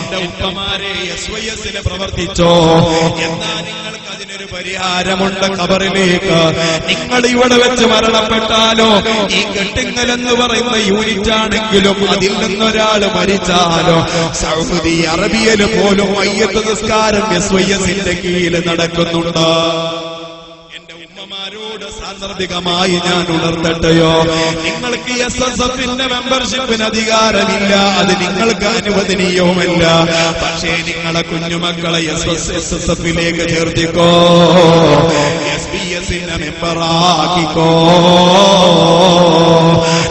എന്റെ ഉപ്പമാരെ S Y എസിന് പ്രവർത്തിച്ചോ. എന്നാ നിങ്ങൾക്ക് അതിനൊരു പരിഹാരമുണ്ട് കബറിലേക്ക് നിങ്ങൾ ഇവിടെ വെച്ച് മരണപ്പെട്ടാലോ ഈ കെട്ടിങ്ങൽ എന്ന് പറയുന്ന യൂണിറ്റ് ആണെങ്കിലും അതിൽ നിന്നൊരാൾ മരിച്ചാലോ. സൗദി അറബിയയിൽ പോലും മയ്യത്ത് നിസ്കാരം എസ് വൈ എസിന്റെ കീഴിൽ നടക്കുന്നുണ്ട്. ഉമ്മമാരോട് സാന്ദർഭികമായി ഞാൻ ഉണർത്തട്ടെയോ? നിങ്ങൾക്ക് എസ് എസ് എഫിന്റെ മെമ്പർഷിപ്പിന് അധികാരമില്ല. അത് നിങ്ങൾക്ക് അനുവദനീയവുമല്ല പക്ഷേ നിങ്ങളെ കുഞ്ഞുമക്കളെ എസ് എസ് എസ് എസ് എഫിലേക്ക് ചേർത്തിക്കോ എസ് പി എസിന്റെ മെമ്പറാക്കിക്കോ?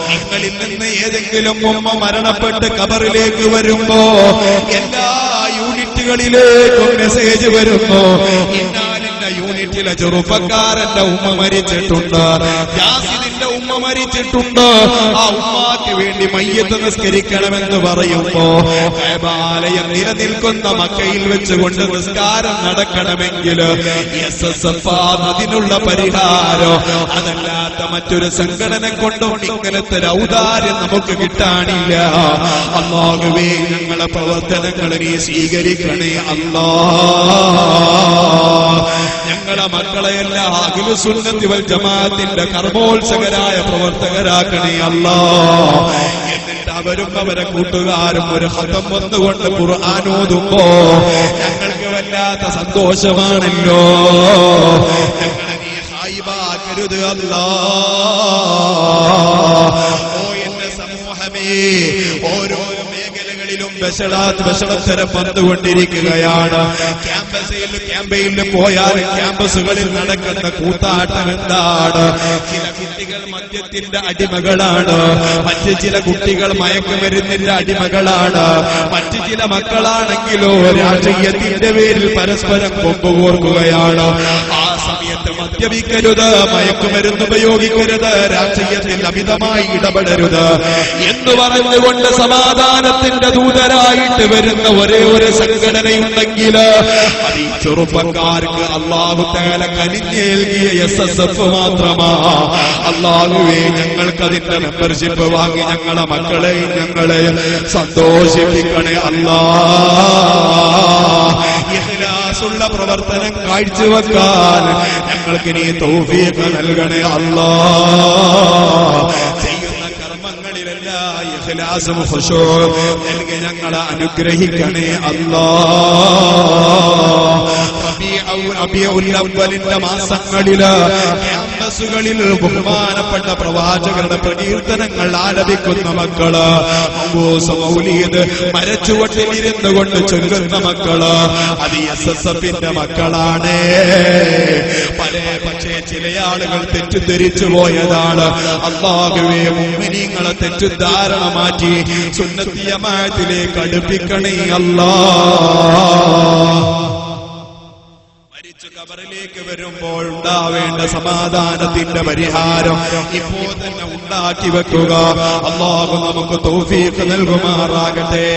നിങ്ങളിൽ നിന്ന് ഏതെങ്കിലും ഉമ്മ മരണപ്പെട്ട് കബറിലേക്ക് വരുമ്പോ എല്ലാ യൂണിറ്റുകളിലേക്കും മെസ്സേജ് വരുമ്പോ ഇന്നാലിന്റെ യൂണിറ്റിലെ ചെറുപ്പക്കാരന്റെ ഉമ്മ മരിച്ചിട്ടുണ്ട്. യാസിദിന്റെ ഉമ്മ മരിച്ചിട്ടുണ്ട്. ആ ഉമ്മാക്ക് വേണ്ടി മയ്യത്ത് നിസ്കരിക്കണമെന്ന് പറയുമ്പോ ദേവാലയം നിലനിൽക്കുന്ന മക്കയിൽ വെച്ചുകൊണ്ട് നിസ്കാരം നടക്കണമെങ്കിൽ എസ് എസ് എഫ് അതിനുള്ള പരിഹാരം. അതല്ലാത്ത മറ്റൊരു സംഘടന കൊണ്ടും ഇങ്ങനത്തെ ഔദാര്യം നമുക്ക് കിട്ടാനില്ല. അള്ളാഹുവേ ഞങ്ങളെ പ്രവർത്തനങ്ങളെ സ്വീകരിക്കണേ അല്ലാ ഞങ്ങളെ മക്കളെ എല്ലാം ജമാഅത്തിന്റെ കർമ്മോത്സകരായ പ്രവർത്തകരാക്കണേ അല്ലാ. എന്നിട്ട് അവരും അവരെ കൂട്ടുകാരും ഒരു ഹതം വന്നുകൊണ്ട് ഖുർആാനോതുമ്പോ ഞങ്ങൾക്ക് വല്ലാത്ത സന്തോഷമാണല്ലോ. ഹായിബാക്കരുത് അല്ലാ. ഓ എന്റെ സമൂഹമേ മേഖലകളിലും വിഷളാത്ത് പോയാൽ ക്യാമ്പസുകളിൽ നടക്കുന്ന കൂത്താട്ടം എന്താണ്? ചില കുട്ടികൾ മദ്യത്തിന്റെ അടിമകളാണ്. മറ്റു ചില കുട്ടികൾ മയക്കുമരുന്നിന്റെ അടിമകളാണ്. മറ്റു ചില മക്കളാണെങ്കിലോ രാഷ്ട്രീയത്തിന്റെ പേരിൽ പരസ്പരം കൊമ്പുകോർക്കുകയാണ്. സമയത്ത് മദ്യപിക്കരുത് മയക്കുമരുന്ന് ഉപയോഗിക്കരുത് രാഷ്ട്രീയത്തിൽ അമിതമായി ഇടപെടരുത്. എന്ന് പറഞ്ഞുകൊണ്ട് സമാധാനത്തിന്റെ ദൂതരായിട്ട് വരുന്ന ഒരേ ഒരു സംഘടനയുണ്ടെങ്കിൽ ചെറുപ്പക്കാർക്ക് അള്ളാഹു തേല കനിഞ്ഞേൽകിയ എസ് എസ് എഫ് മാത്രമാ. അള്ളാഹുവേ ഞങ്ങൾക്ക് അതിന്റെ മെമ്പർഷിപ്പ് വാങ്ങി ഞങ്ങളെ മക്കളെ ഞങ്ങളെ സന്തോഷിപ്പിക്കണേ അല്ലാ. കാഴ്ചവെക്കാൻ ഞങ്ങൾക്ക് നീ തൗഫീഖ് നൽകണേ അല്ലാ. ഞങ്ങളെ അനുഗ്രഹിക്കണേ അല്ലാ. അവ്വലിന്റെ മാസങ്ങളിൽ ബഹുമാനപ്പെട്ട പ്രവാചകരുടെ പ്രകീർത്തനങ്ങൾ ആലപിക്കുന്ന മക്കൾ. മൗലീദ് മരച്ചുവട്ടിൽ ഇരുന്നു കൊണ്ട് ചൊല്ലുന്ന മക്കൾ. അത് എസ് എസ് എഫിന്റെ മക്കളാണ്. പല പക്ഷേ ചില ആളുകൾ തെറ്റിദ്ധരിച്ചു പോയതാണ്. അള്ളാഹുവേ മുമ്മിനിങ്ങളെ തെറ്റിദ്ധാരണ മാറ്റി സുന്നത്തിയമായത്തിലേക്ക് അടുപ്പിക്കണേ അല്ലാ. മരിച്ചു കബറിലേക്ക് വരുമ്പോൾ ഉണ്ടാവേണ്ട സമാധാനത്തിന്റെ പരിഹാരം ഇപ്പോൾ തന്നെ ഉണ്ടാക്കി വെക്കുക. അള്ളാഹു നമുക്ക് തൗഫീഖ് നൽകുമാറാകട്ടെ.